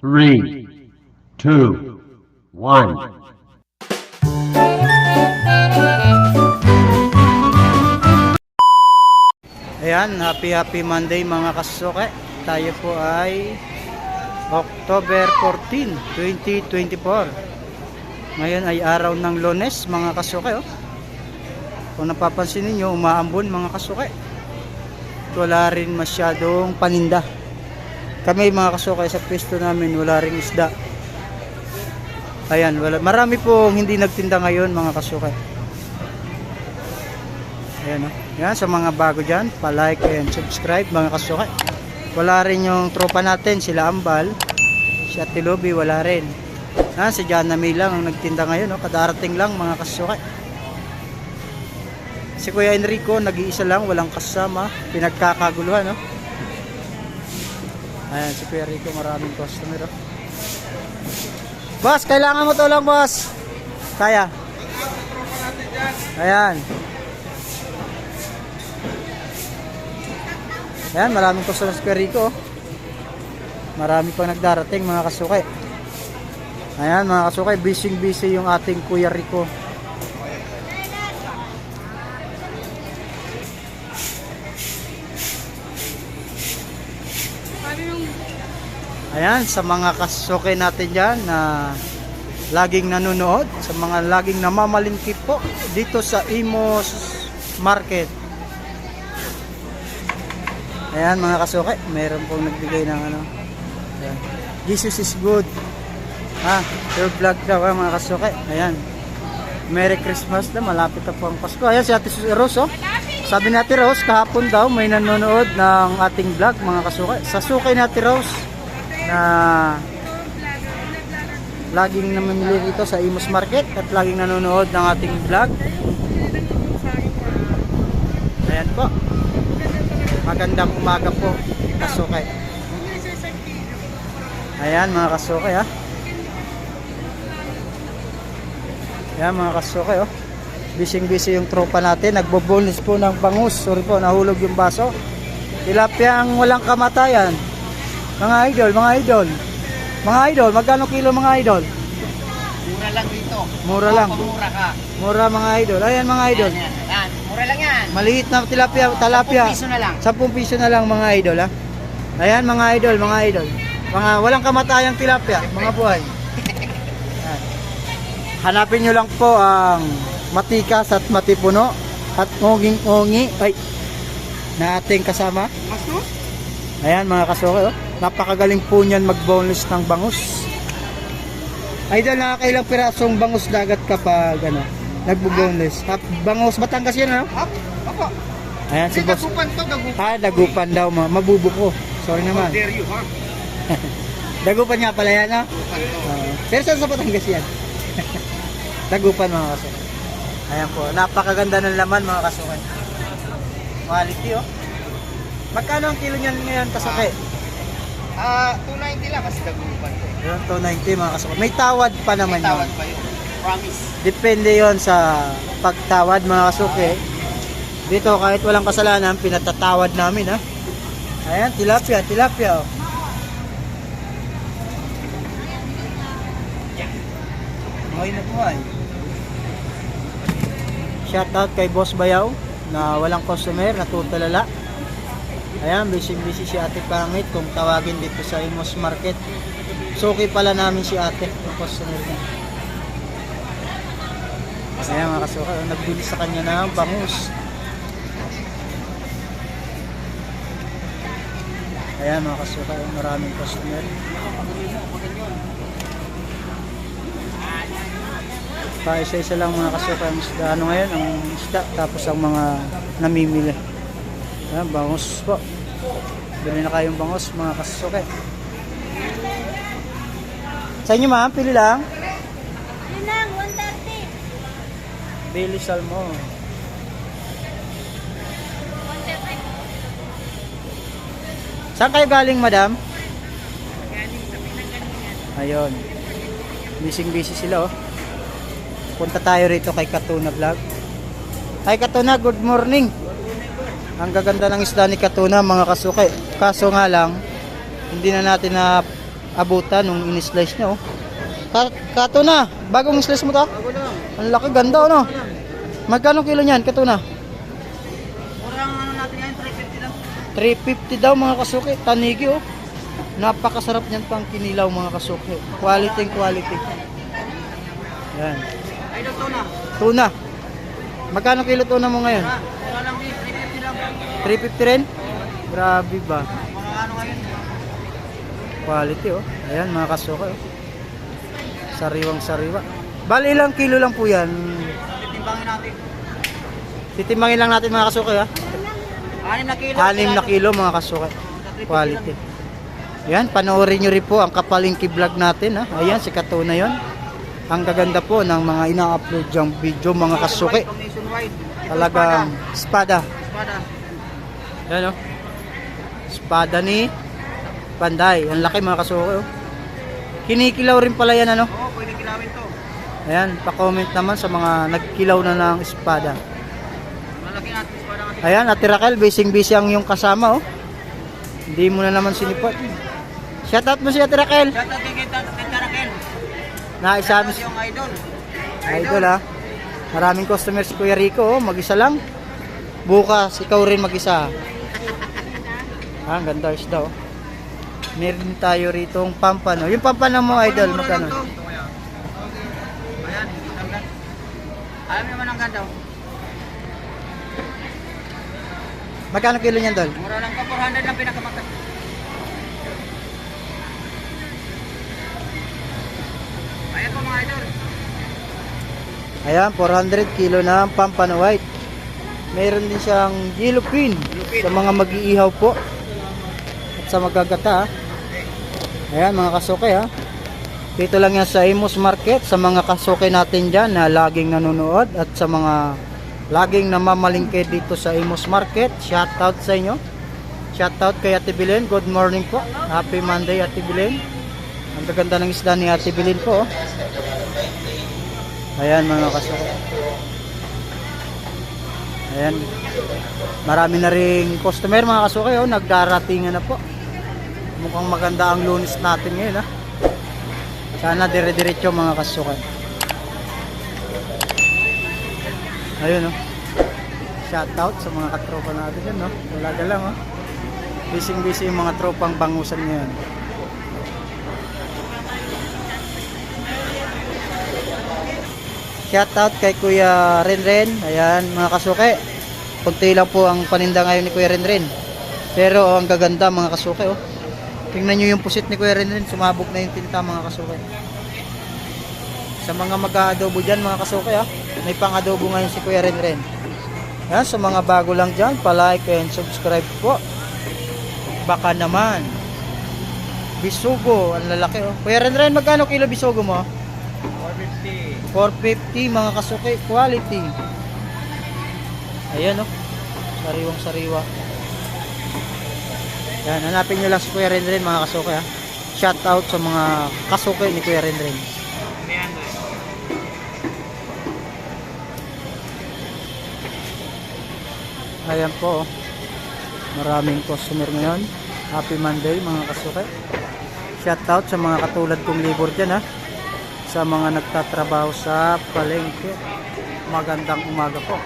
three, two, one. Ayan, happy happy Monday mga kasuke. Tayo po ay October 14, 2024. Ngayon ay araw ng lunes mga kasuke. Oh. Kung napapansin niyo umaambon mga kasuke. Wala rin masyadong paninda. Kami mga kasuke sa pwesto namin wala rin isda. Ayan, wala, marami pong hindi nagtinda ngayon mga kasuke. Ayan o. Yan, sa mga bago dyan, pa-like and subscribe mga kasuke. Wala rin yung tropa natin, sila Ambal. Si Ate Lobby, wala rin. Yan, si Jana May lang ang nagtinda ngayon. No? Kadarating lang mga kasuke. Si Kuya Enrico, nag-iisa lang, walang kasama. Pinagkakaguluhan, no? Ayan, si Kuya Enrico, maraming customer, oh. Boss, kailangan mo to lang, boss. Kaya. Ayan. Ayan, maraming customer sa Rico. oh. Marami pang nagdarating mga kasukay. Ayan mga kasukay, busy busy yung ating Kuya Rico. Ayan, sa mga kasukay natin dyan na laging nanonood, sa mga laging namamalingkit po dito sa Imos Market. Ayan mga kasuke, meron pong nagbigay ng ano. Ayan. Jesus is good. Ha, your vlog daw mga kasuke. Ayan. Merry Christmas na, malapit na po ang Pasko. Ayan si Ate Rose oh. Sabi ni Ate Rose, kahapon daw may nanonood ng ating vlog mga kasuke. Sa sukay ni Ate Rose na laging namimili rito sa Imus Market at laging nanonood ng ating vlog. Ayan po. Magandang umaga po, kasukay. Ayan mga kasukay ha. Ayan mga kasukay oh. Bising busy yung tropa natin. Nagbo-bonus po ng bangus. Sorry po, nahulog yung baso. Tilapia ang walang kamatayan. Mga idol, mga idol. Mga idol, magkano kilo mga idol? Mura lang dito. Mura lang. Mura ka. Mura mga idol. Ayan mga idol. Yan, yan. Mura lang yan. Maliit na tilapia, talapia. 10 piso na lang. 10 piso na lang mga idol ha. Ayan mga idol, mga idol. Mga walang kamatayang tilapia, mga buhay. Ayan. Hanapin nyo lang po ang matikas at matipuno at ngonging-ngongi ay na ating kasama. Ayan mga kasuke oh. Napakagaling po niyan mag-boneless ng bangus. Idol, nakakailang pirasong bangus dagat kapag ano, nagbo-boneless. Hap, bangus Batangas yan ano? Hop. Opo. Ayan si boss. dagupan to, dagupan. Ah, dagupan daw, ma- mabubuko. Sorry How naman. dare you, ha? Dagupan nga pala yan, ha? Dagupan to. Ah, pero saan sa Batangas yan? dagupan mga kasukan. Ayan po, napakaganda ng laman mga kasukan. Quality, oh. Magkano ang kilo niyan ngayon kasake? Ah, 290 lang kasi dagupan to. eh. Yun, 290 mga kasukan. May tawad pa naman May tawad yun. pa yun. Promise. Depende yon sa pagtawad mga kasuke. Dito kahit walang kasalanan, pinatatawad namin ha. Ayan, tilapia, tilapia oh. Buhay na buhay. Shoutout kay Boss Bayaw na walang customer, natutulala. Ayan, busy busy si Ate Pangit kung tawagin dito sa Imos Market. Suki pala namin si Ate, yung customer niya. Ayan mga kasuka, nagbili sa kanya ng bangus. Ayan mga kasuka, maraming customer. Pa isa-isa lang mga kasuka ang isda. Ano ngayon? Ang isda tapos ang mga namimili. Ayan, bangus po. Bili na kayong bangus mga kasuka. Sa inyo ma'am, pili lang. Yun lang, 130. Billy Salmon. Saan kayo galing, madam? Ayun. Busy-busy sila, oh. Punta tayo rito kay Katuna Vlog. Hi, Katuna. Good morning. Ang gaganda ng isda ni Katuna, mga kasuke. Kaso nga lang, hindi na natin na abutan nung in-slice niya, oh. Ka- Kato na, bagong slice mo to? Bago lang. Ang laki, ganda, ano? Magkano kilo niyan, kato na? Murang ano natin yan, 350 lang. 350 daw mga kasuki, tanigi, oh. Napakasarap niyan pang kinilaw mga kasuki. Quality, quality. Yan. Idol to na. Tuna. Magkano kilo tuna mo ngayon? Ha? 350 rin? Grabe ba? Quality oh. Ayan mga kasuka oh. Sariwang sariwa. Bali ilang kilo lang po yan. Titimbangin natin. Titimbangin lang natin mga kasuka ha. 6 na kilo. 6 na kilo mga kasuka. Quality. Yan, panoorin nyo rin po ang kapalingki vlog natin ha. Ayan, si Katuna yon. Ang gaganda po ng mga ina-upload yung video mga kasuki. Talagang espada. Espada. Yan oh. Espada ni Panday. Ang laki mga kasuki oh. Kinikilaw rin pala yan ano. Oo, pwede kilawin to. Ayan, pa-comment naman sa mga nagkilaw na ng espada. Malaki natin espada kasi. Ayan, Ate Raquel, busy-busy ang yung kasama, oh. Hindi mo na naman sinipot. Shoutout mo si Ate Raquel. Shout out kay Kita, Kita Raquel. Naisabi Shout out yung idol. Idol, ha. Maraming customer si Kuya Rico, oh. Mag-isa lang. Bukas, ikaw rin mag-isa. Ah, ang ganda isda, oh. Meron tayo rito ang pampano. Yung pampano mo, idol, magkano? Ayan. Alam naman ang ganda. oh. Magkano kilo niyan, Dol? Mura lang ka, 400 lang pinakamakas. Ayan po mga idol. Ayan, 400 kilo na ang pampano white. Meron din siyang yellow pin sa mga mag-iihaw po. Sa magagata. Ayan, mga kasuke ha. Dito lang yan sa Imus Market sa mga kasuke natin dyan na laging nanonood at sa mga laging namamalingke dito sa Imus Market. Shoutout sa inyo. Shoutout kay Ate Bilin. Good morning po. Happy Monday Ate Bilin. Ang gaganda ng isda ni Ate Bilin po. oh. Ayan mga kasuko. Ayan. Marami na ring customer mga kasuko. Oh, nagdaratingan na po. Mukhang maganda ang lunis natin ngayon ha. Sana dire-diretso mga kasuko. Ayun oh. Shout out sa mga katropa natin dyan no. Wala lang oh. Busy-busy yung mga tropang bangusan ngayon. Shoutout kay Kuya Renren. Ayan, mga kasuke. Kunti lang po ang paninda ngayon ni Kuya Renren. Pero oh, ang gaganda mga kasuke. Oh. Tingnan nyo yung pusit ni Kuya Renren. Sumabog na yung tinta mga kasuke. Sa mga mag-aadobo dyan mga kasuke. Ah. May pang-adobo ngayon si Kuya Renren. Ayan, sa mga bago lang dyan, palike and subscribe po. Baka naman. Bisugo, ang lalaki oh. Kuya Renren, magkano kilo bisugo mo? 450. 450 mga kasuki quality. Ayan oh. Sariwang sariwa. Yan, hanapin nyo lang si Kuya Renren mga kasuki ha. Shout out sa mga kasuki ni Kuya Renren. Ayan po oh. Maraming customer ngayon. Happy Monday mga kasuki. Shout out sa mga katulad kong libor dyan ha. Sa mga nagtatrabaho sa palengke. Magandang umaga po.